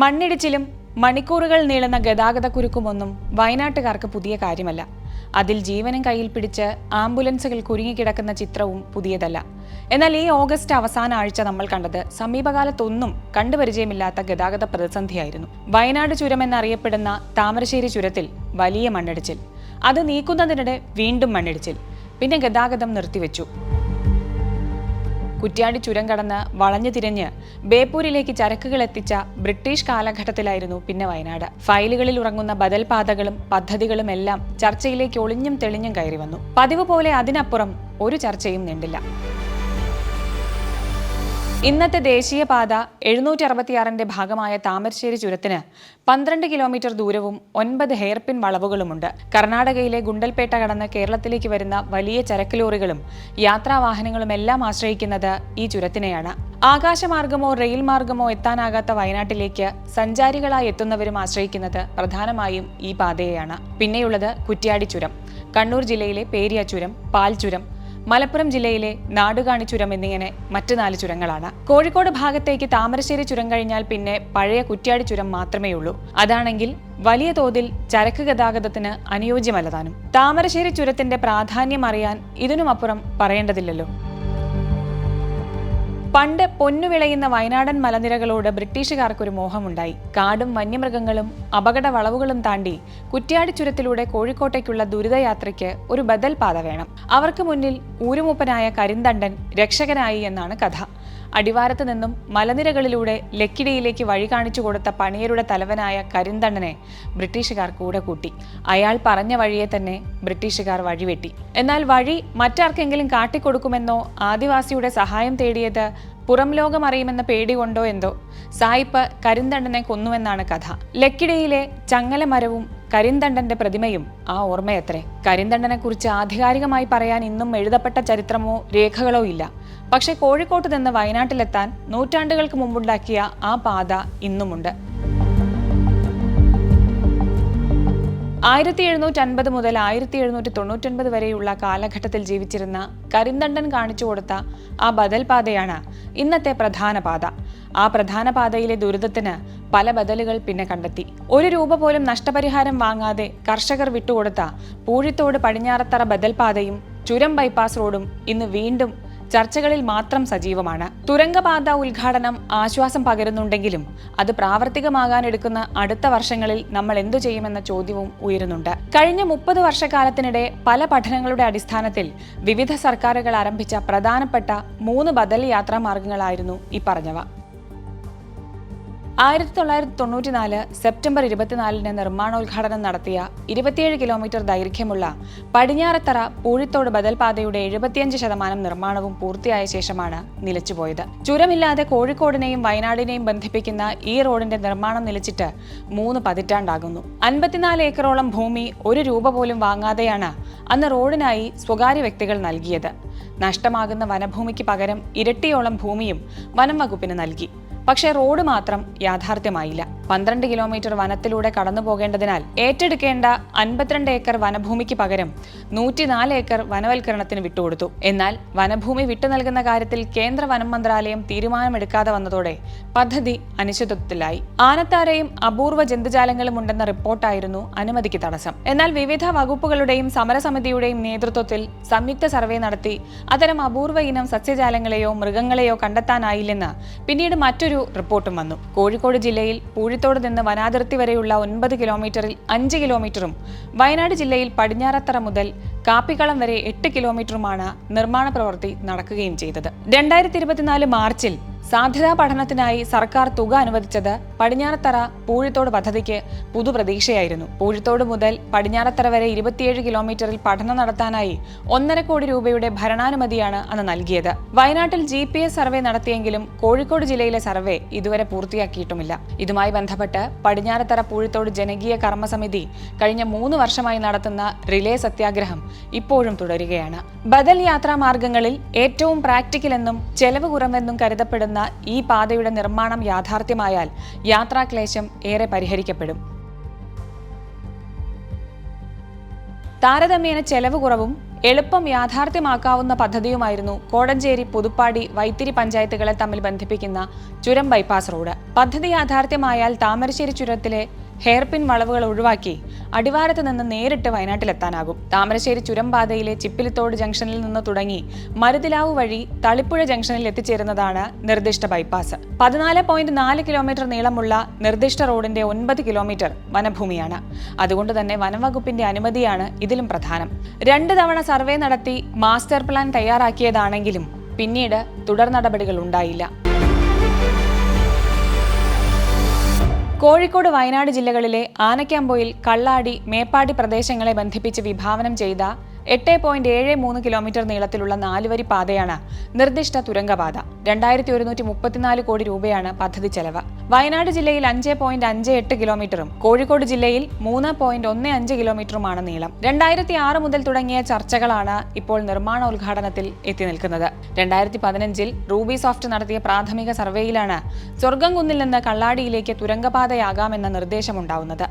മണ്ണിടിച്ചിലും മണിക്കൂറുകൾ നീളുന്ന ഗതാഗത കുരുക്കുമൊന്നും വയനാട്ടുകാർക്ക് പുതിയ കാര്യമല്ല. അതിൽ ജീവനും കയ്യിൽ പിടിച്ച് ആംബുലൻസുകൾ കുരുങ്ങിക്കിടക്കുന്ന ചിത്രവും പുതിയതല്ല. എന്നാൽ ഈ ഓഗസ്റ്റ് അവസാന ആഴ്ച നമ്മൾ കണ്ടത് സമീപകാലത്തൊന്നും കണ്ടുപരിചയമില്ലാത്ത ഗതാഗത പ്രതിസന്ധിയായിരുന്നു. വയനാട് ചുരം എന്നറിയപ്പെടുന്ന താമരശ്ശേരി ചുരത്തിൽ വലിയ മണ്ണിടിച്ചിൽ. അത് നീക്കുന്നതിനിടെ വീണ്ടും മണ്ണിടിച്ചിൽ. പിന്നെ ഗതാഗതം നിർത്തിവെച്ചു. കുറ്റ്യാടി ചുരം കടന്ന് വളഞ്ഞു തിരിഞ്ഞ് ബേപ്പൂരിലേക്ക് ചരക്കുകൾ എത്തിച്ച ബ്രിട്ടീഷ് കാലഘട്ടത്തിലായിരുന്നു പിന്നെ വയനാട്. ഫയലുകളിൽ ഉറങ്ങുന്ന ബദൽ പാതകളും പദ്ധതികളും എല്ലാം ചർച്ചയിലേക്ക് ഒളിഞ്ഞും തെളിഞ്ഞും കയറി വന്നു. പതിവ് പോലെ അതിനപ്പുറം ഒരു ചർച്ചയും നീണ്ടില്ല. ഇന്നത്തെ ദേശീയപാത എഴുന്നൂറ്റി അറുപത്തിയാറിന്റെ ഭാഗമായ താമരശ്ശേരി ചുരത്തിന് പന്ത്രണ്ട് കിലോമീറ്റർ ദൂരവും ഒൻപത് ഹെയർപിൻ വളവുകളുമുണ്ട്. കർണാടകയിലെ ഗുണ്ടൽപേട്ട കടന്ന് കേരളത്തിലേക്ക് വരുന്ന വലിയ ചരക്ക് ലോറികളും യാത്രാവാഹനങ്ങളും എല്ലാം ആശ്രയിക്കുന്നത് ഈ ചുരത്തിനെയാണ്. ആകാശമാർഗമോ റെയിൽ മാർഗമോ എത്താനാകാത്ത വയനാട്ടിലേക്ക് സഞ്ചാരികളായി എത്തുന്നവരും ആശ്രയിക്കുന്നത് പ്രധാനമായും ഈ പാതയെയാണ്. പിന്നെയുള്ളത് കുറ്റ്യാടി ചുരം. കണ്ണൂർ ജില്ലയിലെ പേരിയ ചുരം പാൽ ചുരം മലപ്പുറം ജില്ലയിലെ നാടുകാണി ചുരം എന്നിങ്ങനെ മറ്റു നാല് ചുരങ്ങളാണ്. കോഴിക്കോട് ഭാഗത്തേക്ക് താമരശ്ശേരി ചുരം കഴിഞ്ഞാൽ പിന്നെ പഴയ കുറ്റ്യാടി ചുരം മാത്രമേ ഉള്ളൂ. അതാണെങ്കിൽ വലിയ തോതിൽ ചരക്ക് ഗതാഗതത്തിന് അനുയോജ്യമല്ലതാനും താമരശ്ശേരി ചുരത്തിന്റെ പ്രാധാന്യം അറിയാൻ ഇതിനുമപ്പുറം പറയേണ്ടതില്ലല്ലോ. പണ്ട് പൊന്നു വിളയുന്ന വയനാടൻ മലനിരകളോട് ബ്രിട്ടീഷുകാർക്കൊരു മോഹമുണ്ടായി. കാടും വന്യമൃഗങ്ങളും അപകട വളവുകളും താണ്ടി കുറ്റ്യാടി ചുരത്തിലൂടെ കോഴിക്കോട്ടേക്കുള്ള ദുരിതയാത്രയ്ക്ക് ഒരു ബദൽ പാത വേണം. അവർക്ക് മുന്നിൽ ഊരുമൂപ്പനായ കരിന്തണ്ടൻ രക്ഷകനായി എന്നാണ് കഥ. അടിവാരത്ത് നിന്നും മലനിരകളിലൂടെ ലക്കിടിയിലേക്ക് വഴി കാണിച്ചു കൊടുത്ത പണിയരുടെ തലവനായ കരിന്തണ്ണനെ ബ്രിട്ടീഷുകാർ കൂടെ കൂട്ടി. അയാൾ പറഞ്ഞ വഴിയെ തന്നെ ബ്രിട്ടീഷുകാർ വഴിവെട്ടി. എന്നാൽ വഴി മറ്റാർക്കെങ്കിലും കാട്ടിക്കൊടുക്കുമെന്നോ ആദിവാസിയുടെ സഹായം തേടിയത് പുറം ലോകം അറിയുമെന്ന പേടി കൊണ്ടോ എന്തോ? സായിപ്പ് കരിന്തണ്ടനെ കൊന്നുവെന്നാണ് കഥ. ലക്കിടയിലെ ചങ്ങല മരവും കരിന്തണ്ടന്റെ പ്രതിമയും ആ ഓർമ്മയത്രേ. കരിന്തണ്ടനെ കുറിച്ച് ആധികാരികമായി പറയാൻ ഇന്നും എഴുതപ്പെട്ട ചരിത്രമോ രേഖകളോ ഇല്ല. പക്ഷെ കോഴിക്കോട്ട് നിന്ന് വയനാട്ടിലെത്താൻ നൂറ്റാണ്ടുകൾക്ക് മുമ്പുണ്ടാക്കിയ ആ പാത ഇന്നുമുണ്ട്. ആയിരത്തി എഴുന്നൂറ്റി അൻപത് മുതൽ ആയിരത്തി എഴുന്നൂറ്റി തൊണ്ണൂറ്റൊൻപത് വരെയുള്ള കാലഘട്ടത്തിൽ ജീവിച്ചിരുന്ന കരിന്തണ്ടൻ കാണിച്ചു കൊടുത്ത ആ ബദൽ പാതയാണ് ഇന്നത്തെ പ്രധാന പാത. ആ പ്രധാന പാതയിലെ ദുരിതത്തിന് പല ബദലുകൾ പിന്നെ കണ്ടെത്തി. ഒരു രൂപ പോലും നഷ്ടപരിഹാരം വാങ്ങാതെ കർഷകർ വിട്ടുകൊടുത്ത പൂഴിത്തോട് പടിഞ്ഞാറത്തറ ബദൽ പാതയും ചുരം ബൈപ്പാസ് റോഡും ഇന്ന് വീണ്ടും ചർച്ചകളിൽ മാത്രം സജീവമാണ്. തുരങ്കപാത ഉദ്ഘാടനം ആശ്വാസം പകരുന്നുണ്ടെങ്കിലും അത് പ്രാവർത്തികമാകാനെടുക്കുന്ന അടുത്ത വർഷങ്ങളിൽ നമ്മൾ എന്തു ചെയ്യുമെന്ന ചോദ്യവും ഉയരുന്നുണ്ട്. കഴിഞ്ഞ മുപ്പത് വർഷക്കാലത്തിനിടെ പല പഠനങ്ങളുടെ അടിസ്ഥാനത്തിൽ വിവിധ സർക്കാരുകൾ ആരംഭിച്ച പ്രധാനപ്പെട്ട മൂന്ന് ബദൽ യാത്രാ മാർഗങ്ങളായിരുന്നു ഈ പറഞ്ഞവ. ആയിരത്തി തൊള്ളായിരത്തി തൊണ്ണൂറ്റിനാല് സെപ്റ്റംബർ ഇരുപത്തിനാലിന് നിർമ്മാണോദ്ഘാടനം നടത്തിയ ഇരുപത്തിയേഴ് കിലോമീറ്റർ ദൈർഘ്യമുള്ള പടിഞ്ഞാറത്തറ പൂഴിത്തോട് ബദൽപാതയുടെ എഴുപത്തിയഞ്ച് ശതമാനം നിർമ്മാണവും പൂർത്തിയായ ശേഷമാണ് നിലച്ചുപോയത്. ചുരമില്ലാതെ കോഴിക്കോടിനെയും വയനാടിനെയും ബന്ധിപ്പിക്കുന്ന ഈ റോഡിന്റെ നിർമ്മാണം നിലച്ചിട്ട് മൂന്ന് പതിറ്റാണ്ടാകുന്നു. അൻപത്തിനാല് ഏക്കറോളം ഭൂമി ഒരു രൂപ പോലും വാങ്ങാതെയാണ് അന്ന് റോഡിനായി സ്വകാര്യ വ്യക്തികൾ നൽകിയത്. നഷ്ടമാകുന്ന വനഭൂമിക്ക് പകരം ഇരട്ടിയോളം ഭൂമിയും വനം വകുപ്പിന് നൽകി. പക്ഷേ റോഡ് മാത്രം യാഥാർത്ഥ്യമായില്ല. പന്ത്രണ്ട് കിലോമീറ്റർ വനത്തിലൂടെ കടന്നു പോകേണ്ടതിനാൽ ഏറ്റെടുക്കേണ്ട അൻപത്തിരണ്ട് ഏക്കർ വനഭൂമിക്ക് പകരം നൂറ്റിനാല് ഏക്കർ വനവൽക്കരണത്തിന് വിട്ടുകൊടുത്തു. എന്നാൽ വനഭൂമി വിട്ടു നൽകുന്ന കാര്യത്തിൽ കേന്ദ്ര വനം മന്ത്രാലയം തീരുമാനമെടുക്കാതെ വന്നതോടെ പദ്ധതി അനിശ്ചിതത്വത്തിലായി. ആനത്താരയും അപൂർവ ജന്തുജാലങ്ങളും ഉണ്ടെന്ന റിപ്പോർട്ടായിരുന്നു അനുമതിക്ക് തടസ്സം. എന്നാൽ വിവിധ വകുപ്പുകളുടെയും സമരസമിതിയുടെയും നേതൃത്വത്തിൽ സംയുക്ത സർവേ നടത്തി അത്തരം അപൂർവ ഇനം സസ്യജാലങ്ങളെയോ മൃഗങ്ങളെയോ കണ്ടെത്താനായില്ലെന്ന് പിന്നീട് മറ്റൊരു റിപ്പോർട്ടും വന്നു. കോഴിക്കോട് ജില്ലയിൽ പൂഴിത്തോട് നിന്ന് വനാതിർത്തി വരെയുള്ള ഒൻപത് കിലോമീറ്ററിൽ അഞ്ച് കിലോമീറ്ററും വയനാട് ജില്ലയിൽ പടിഞ്ഞാറത്തറ മുതൽ കാപ്പിക്കളം വരെ എട്ട് കിലോമീറ്ററുമാണ് നിർമ്മാണ പ്രവൃത്തി നടക്കുകയും ചെയ്തത്. രണ്ടായിരത്തി മാർച്ചിൽ സാധ്യതാ പഠനത്തിനായി സർക്കാർ തുക അനുവദിച്ചത് പടിഞ്ഞാറത്തറ പൂഴിത്തോട് പദ്ധതിക്ക് പുതുപ്രതീക്ഷയായിരുന്നു. പൂഴിത്തോട് മുതൽ പടിഞ്ഞാറത്തറ വരെ ഇരുപത്തിയേഴ് കിലോമീറ്ററിൽ പഠനം നടത്താനായി ഒന്നര കോടി രൂപയുടെ ഭരണാനുമതിയാണ് അന്ന് നൽകിയത്. വയനാട്ടിൽ ജി സർവേ നടത്തിയെങ്കിലും കോഴിക്കോട് ജില്ലയിലെ സർവേ ഇതുവരെ പൂർത്തിയാക്കിയിട്ടുമില്ല. ഇതുമായി ബന്ധപ്പെട്ട് പടിഞ്ഞാറത്തറ പൂഴിത്തോട് ജനകീയ കർമ്മസമിതി കഴിഞ്ഞ മൂന്ന് വർഷമായി നടത്തുന്ന റിലേ സത്യാഗ്രഹം ഇപ്പോഴും തുടരുകയാണ്. ബദൽ യാത്രാ മാർഗങ്ങളിൽ ഏറ്റവും പ്രാക്ടിക്കൽ എന്നും ചെലവ് കുറവെന്നും കരുതപ്പെടുന്ന ഈ പാതയുടെ നിർമ്മാണം യാഥാർത്ഥ്യമായാൽ യാത്രാക്ലേശം ഏറെ പരിഹരിക്കപ്പെടും. താരതമ്യേന ചെലവ് കുറവും എളുപ്പം യാഥാർത്ഥ്യമാക്കാവുന്ന പദ്ധതിയുമായിരുന്നു കോടഞ്ചേരി പുതുപ്പാടി വൈത്തിരി പഞ്ചായത്തുകളെ തമ്മിൽ ബന്ധിപ്പിക്കുന്ന ചുരം ബൈപ്പാസ് റോഡ്. പദ്ധതി യാഥാർത്ഥ്യമായാൽ താമരശ്ശേരി ചുരത്തിലെ ഹെയർപിൻ വളവുകൾ ഒഴിവാക്കി അടിവാരത്ത് നിന്ന് നേരിട്ട് വയനാട്ടിലെത്താനാകും. താമരശ്ശേരി ചുരംപാതയിലെ ചിപ്പിലിത്തോട് ജംഗ്ഷനിൽ നിന്ന് തുടങ്ങി മരുതിലാവ് വഴി തളിപ്പുഴ ജംഗ്ഷനിൽ എത്തിച്ചേരുന്നതാണ് നിർദ്ദിഷ്ട ബൈപ്പാസ്. പതിനാല് പോയിന്റ് നാല് കിലോമീറ്റർ നീളമുള്ള നിർദ്ദിഷ്ട റോഡിന്റെ ഒൻപത് കിലോമീറ്റർ വനഭൂമിയാണ്. അതുകൊണ്ട് തന്നെ വനംവകുപ്പിന്റെ അനുമതിയാണ് ഇതിലും പ്രധാനം. രണ്ട് തവണ സർവേ നടത്തി മാസ്റ്റർ പ്ലാൻ തയ്യാറാക്കിയതാണെങ്കിലും പിന്നീട് തുടർ നടപടികൾ ഉണ്ടായില്ല. കോഴിക്കോട് വയനാട് ജില്ലകളിലെ ആനക്കാമ്പോയിൽ കള്ളാടി മേപ്പാടി പ്രദേശങ്ങളെ ബന്ധിപ്പിച്ച് വിഭാവനം ചെയ്ത എട്ട് പോയിന്റ് ഏഴ് മൂന്ന് കിലോമീറ്റർ നീളത്തിലുള്ള നാലുവരി പാതയാണ് നിർദ്ദിഷ്ട തുരങ്കപാത. രണ്ടായിരത്തി ഒരുന്നൂറ്റി മുപ്പത്തിനാല് കോടി രൂപയാണ് പദ്ധതി ചെലവ്. വയനാട് ജില്ലയിൽ അഞ്ച് പോയിന്റ് അഞ്ച് എട്ട് കിലോമീറ്ററും കോഴിക്കോട് ജില്ലയിൽ മൂന്ന് പോയിന്റ് ഒന്ന് അഞ്ച് കിലോമീറ്ററുമാണ് നീളം. രണ്ടായിരത്തി ആറ് മുതൽ തുടങ്ങിയ ചർച്ചകളാണ് ഇപ്പോൾ നിർമ്മാണോദ്ഘാടനത്തിൽ എത്തി നിൽക്കുന്നത്. രണ്ടായിരത്തി പതിനഞ്ചിൽ റൂബി സോഫ്റ്റ് നടത്തിയ പ്രാഥമിക സർവേയിലാണ് സ്വർഗംകുന്നിൽ നിന്ന് കള്ളാടിയിലേക്ക് തുരങ്കപാതയാകാമെന്ന നിർദ്ദേശമുണ്ടാവുന്നത്.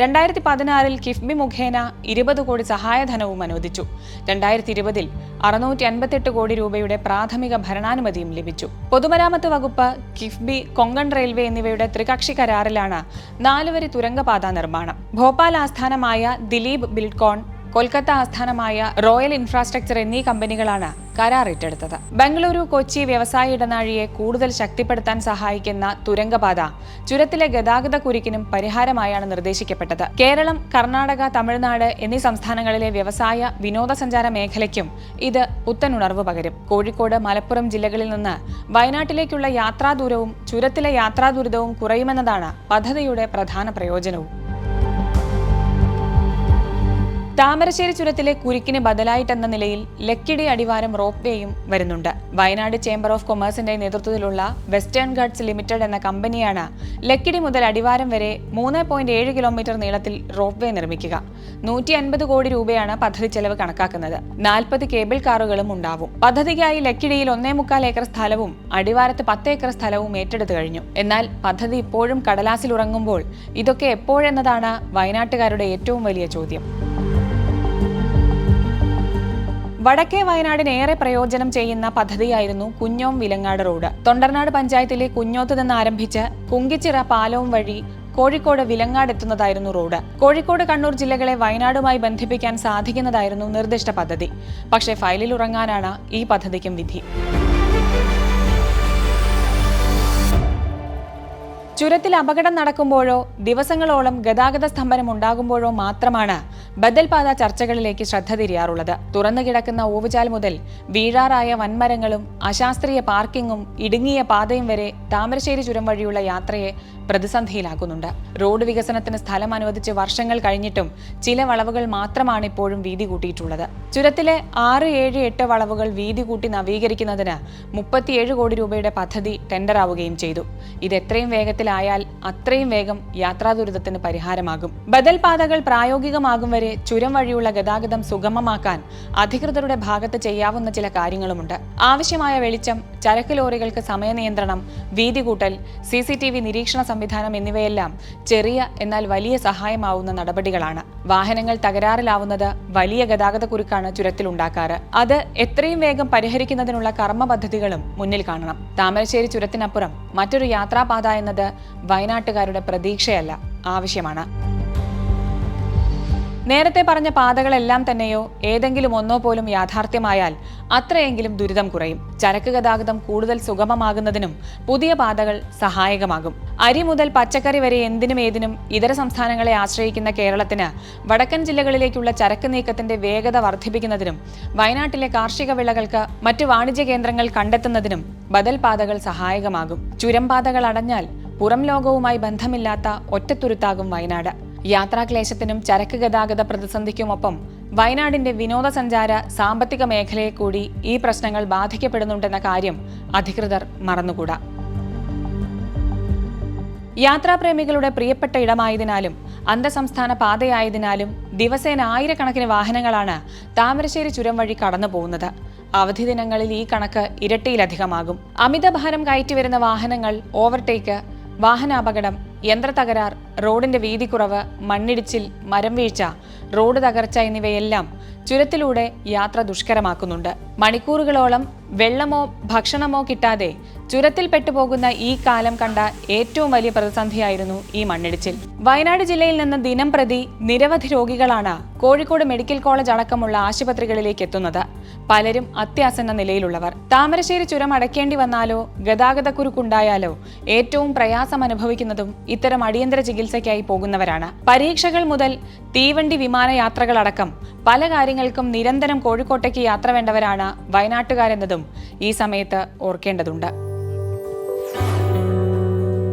രണ്ടായിരത്തി പതിനാറിൽ കിഫ്ബി മുഖേന ഇരുപത് കോടി സഹായധനവും അനുവദിച്ചു. രണ്ടായിരത്തി ഇരുപതിൽ അറുന്നൂറ്റി അൻപത്തെട്ട് കോടി രൂപയുടെ പ്രാഥമിക ഭരണാനുമതിയും ലഭിച്ചു. പൊതുമരാമത്ത് വകുപ്പ് കിഫ്ബി കൊങ്കൺ റെയിൽവേ എന്നിവയുടെ ത്രികക്ഷി കരാറിലാണ് നാലുവരി തുരങ്കപാത നിർമ്മാണം. ഭോപ്പാൽ ആസ്ഥാനമായ ദിലീപ് ബിൽഡ്കോൺ കൊൽക്കത്ത ആസ്ഥാനമായ റോയൽ ഇൻഫ്രാസ്ട്രക്ചർ എന്നീ കമ്പനികളാണ് കരാർ ഏറ്റെടുത്തത്. ബംഗളൂരു കൊച്ചി വ്യവസായ ഇടനാഴിയെ കൂടുതൽ ശക്തിപ്പെടുത്താൻ സഹായിക്കുന്ന തുരങ്കപാത ചുരത്തിലെ ഗതാഗത കുരുക്കിനും പരിഹാരമായാണ് നിർദ്ദേശിക്കപ്പെട്ടത്. കേരളം കർണാടക തമിഴ്നാട് എന്നീ സംസ്ഥാനങ്ങളിലെ വ്യവസായ വിനോദസഞ്ചാര മേഖലയ്ക്കും ഇത് പുത്തനുണർവ് പകരും. കോഴിക്കോട് മലപ്പുറം ജില്ലകളിൽ നിന്ന് വയനാട്ടിലേക്കുള്ള യാത്രാദൂരവും ചുരത്തിലെ യാത്രാദുരിതവും കുറയുമെന്നതാണ് പദ്ധതിയുടെ പ്രധാന പ്രയോജനവും. താമരശ്ശേരി ചുരത്തിലെ കുരുക്കിന് ബദലായിട്ടെന്ന നിലയിൽ ലക്കിടി അടിവാരം റോപ്പ് വേയും വരുന്നുണ്ട്. വയനാട് ചേംബർ ഓഫ് കൊമേഴ്സിന്റെ നേതൃത്വത്തിലുള്ള വെസ്റ്റേൺ ഗാർഡ്സ് ലിമിറ്റഡ് എന്ന കമ്പനിയാണ് ലക്കിടി മുതൽ അടിവാരം വരെ മൂന്ന് പോയിന്റ് ഏഴ് കിലോമീറ്റർ നീളത്തിൽ റോപ്പ് വേ നിർമ്മിക്കുക. നൂറ്റി അൻപത് കോടി രൂപയാണ് പദ്ധതി ചെലവ് കണക്കാക്കുന്നത്. നാൽപ്പത് കേബിൾ കാറുകളും ഉണ്ടാവും. പദ്ധതിക്കായി ലക്കിടിയിൽ ഒന്നേ മുക്കാൽ ഏക്കർ സ്ഥലവും അടിവാരത്ത് പത്ത് ഏക്കർ സ്ഥലവും ഏറ്റെടുത്തു കഴിഞ്ഞു. എന്നാൽ പദ്ധതി ഇപ്പോഴും കടലാസിൽ ഉറങ്ങുമ്പോൾ ഇതൊക്കെ എപ്പോഴെന്നതാണ് വയനാട്ടുകാരുടെ ഏറ്റവും വലിയ ചോദ്യം. വടക്കേ വയനാടിന് ഏറെ പ്രയോജനം ചെയ്യുന്ന പദ്ധതിയായിരുന്നു കുഞ്ഞോം വിലങ്ങാട് റോഡ്. തൊണ്ടർനാട് പഞ്ചായത്തിലെ കുഞ്ഞോത്ത് നിന്ന് ആരംഭിച്ച് കുങ്കിച്ചിറ പാലവും വഴി കോഴിക്കോട് വിലങ്ങാട് എത്തുന്നതായിരുന്നു റോഡ്. കോഴിക്കോട് കണ്ണൂർ ജില്ലകളെ വയനാടുമായി ബന്ധിപ്പിക്കാൻ സാധിക്കുന്നതായിരുന്നു നിർദ്ദിഷ്ട പദ്ധതി. പക്ഷേ ഫയലിൽ ഉറങ്ങാനാണ് ഈ പദ്ധതിക്കും വിധി. ചുരത്തിൽ അപകടം നടക്കുമ്പോഴോ ദിവസങ്ങളോളം ഗതാഗത സ്തംഭനം ഉണ്ടാകുമ്പോഴോ മാത്രമാണ് ബദൽപാത ചർച്ചകളിലേക്ക് ശ്രദ്ധ തിരിയാറുള്ളത്. തുറന്നു കിടക്കുന്ന ഓവുചാൽ മുതൽ വീഴാറായ വൻമരങ്ങളും അശാസ്ത്രീയ പാർക്കിങ്ങും ഇടുങ്ങിയ പാതയും വരെ താമരശ്ശേരി ചുരം വഴിയുള്ള യാത്രയെ പ്രതിസന്ധിയിലാക്കുന്നുണ്ട്. റോഡ് വികസനത്തിന് സ്ഥലം അനുവദിച്ച് വർഷങ്ങൾ കഴിഞ്ഞിട്ടും ചില വളവുകൾ മാത്രമാണ് ഇപ്പോഴും വീതി കൂട്ടിയിട്ടുള്ളത്. ചുരത്തിലെ ആറ് ഏഴ് എട്ട് വളവുകൾ വീതി കൂട്ടി നവീകരിക്കുന്നതിന് മുപ്പത്തിയേഴ് കോടി രൂപയുടെ പദ്ധതി ടെൻഡർ ആവുകയും ചെയ്തു. ഇത് എത്രയും വേഗത്തിലായാൽ അത്രയും വേഗം യാത്രാ ദുരിതത്തിന് പരിഹാരമാകും. ബദൽ പാതകൾ പ്രായോഗികമാകും വരെ ചുരം വഴിയുള്ള ഗതാഗതം സുഗമമാക്കാൻ അധികൃതരുടെ ഭാഗത്ത് ചെയ്യാവുന്ന ചില കാര്യങ്ങളുമുണ്ട്. ആവശ്യമായ വെളിച്ചം ചരക്ക് ലോറികൾക്ക് സമയനിയന്ത്രണം വീതി കൂട്ടൽ സി നിരീക്ഷണ സംവിധാനം എന്നിവയെല്ലാം ചെറിയ എന്നാൽ വലിയ സഹായമാവുന്ന നടപടികളാണ്. വാഹനങ്ങൾ തകരാറിലാവുന്നത് വലിയ ഗതാഗത കുരുക്കാണ് ചുരത്തിലുണ്ടാക്കാറ്. അത് എത്രയും വേഗം പരിഹരിക്കുന്നതിനുള്ള കർമ്മ പദ്ധതികളും മുന്നിൽ കാണണം. താമരശ്ശേരി ചുരത്തിനപ്പുറം മറ്റൊരു യാത്രാപാത എന്നത് വയനാട്ടുകാരുടെ പ്രതീക്ഷയല്ല ആവശ്യമാണ്. നേരത്തെ പറഞ്ഞ പാതകളെല്ലാം തന്നെയോ ഏതെങ്കിലും ഒന്നോ പോലും യാഥാർത്ഥ്യമായാൽ അത്രയെങ്കിലും ദുരിതം കുറയും. ചരക്ക് ഗതാഗതം കൂടുതൽ സുഗമമാകുന്നതിനും പുതിയ പാതകൾ സഹായകമാകും. അരി മുതൽ പച്ചക്കറി വരെ എന്തിനും ഏതിനും ഇതര സംസ്ഥാനങ്ങളെ ആശ്രയിക്കുന്ന കേരളത്തിന് വടക്കൻ ജില്ലകളിലേക്കുള്ള ചരക്ക് നീക്കത്തിന്റെ വേഗത വർദ്ധിപ്പിക്കുന്നതിനും വയനാട്ടിലെ കാർഷിക വിളകൾക്ക് മറ്റു വാണിജ്യ കേന്ദ്രങ്ങൾ കണ്ടെത്തുന്നതിനും ബദൽ പാതകൾ സഹായകമാകും. ചുരം പാതകൾ അടഞ്ഞാൽ പുറം ലോകവുമായി ബന്ധമില്ലാത്ത ഒറ്റത്തുരുത്താകും വയനാട്. യാത്രാക്ലേശത്തിനും ചരക്ക് ഗതാഗത പ്രതിസന്ധിക്കുമൊപ്പം വയനാടിന്റെ വിനോദസഞ്ചാര സാമ്പത്തിക മേഖലയെ കൂടി ഈ പ്രശ്നങ്ങൾ ബാധിക്കപ്പെടുന്നുണ്ടെന്ന കാര്യം അധികൃതർ മറന്നുകൂടാ. യാത്രാപ്രേമികളുടെ പ്രിയപ്പെട്ട ഇടമായതിനാലും അന്തസംസ്ഥാന പാതയായതിനാലും ദിവസേന ആയിരക്കണക്കിന് വാഹനങ്ങളാണ് താമരശ്ശേരി ചുരം വഴി കടന്നു പോകുന്നത്. അവധി ദിനങ്ങളിൽ ഈ കണക്ക് ഇരട്ടിയിലധികമാകും. അമിതഭാരം കയറ്റി വരുന്ന വാഹനങ്ങൾ ഓവർടേക്ക് വാഹനാപകടം യന്ത്രത്തകരാർ റോഡിന്റെ വീതിക്കുറവ് മണ്ണിടിച്ചിൽ മരം വീഴ്ച റോഡ് തകർച്ച എന്നിവയെല്ലാം ചുരത്തിലൂടെ യാത്ര ദുഷ്കരമാക്കുന്നുണ്ട്. മണിക്കൂറുകളോളം വെള്ളമോ ഭക്ഷണമോ കിട്ടാതെ ചുരത്തിൽ പെട്ടുപോകുന്ന ഈ കാലം കണ്ട ഏറ്റവും വലിയ പ്രതിസന്ധിയായിരുന്നു ഈ മണ്ണിടിച്ചിൽ. വയനാട് ജില്ലയിൽ നിന്ന് ദിനം പ്രതി നിരവധി രോഗികളാണ് കോഴിക്കോട് മെഡിക്കൽ കോളേജ് അടക്കമുള്ള ആശുപത്രികളിലേക്ക് എത്തുന്നത്. പലരും അത്യാസന്ന നിലയിലുള്ളവർ. താമരശ്ശേരി ചുരം അടയ്ക്കേണ്ടി വന്നാലോ ഗതാഗതക്കുരുക്കുണ്ടായാലോ ഏറ്റവും പ്രയാസം അനുഭവിക്കുന്നതും ഇത്തരം അടിയന്തര ചികിത്സയ്ക്കായി പോകുന്നവരാണ്. പരീക്ഷകൾ മുതൽ തീവണ്ടി വിമാനയാത്രകളടക്കം പല കാര്യങ്ങൾക്കും നിരന്തരം കോഴിക്കോട്ടേക്ക് യാത്ര വേണ്ടവരാണ് വയനാട്ടുകാരെന്നതും ഈ സമയത്ത് ഓർക്കേണ്ടതുണ്ട്.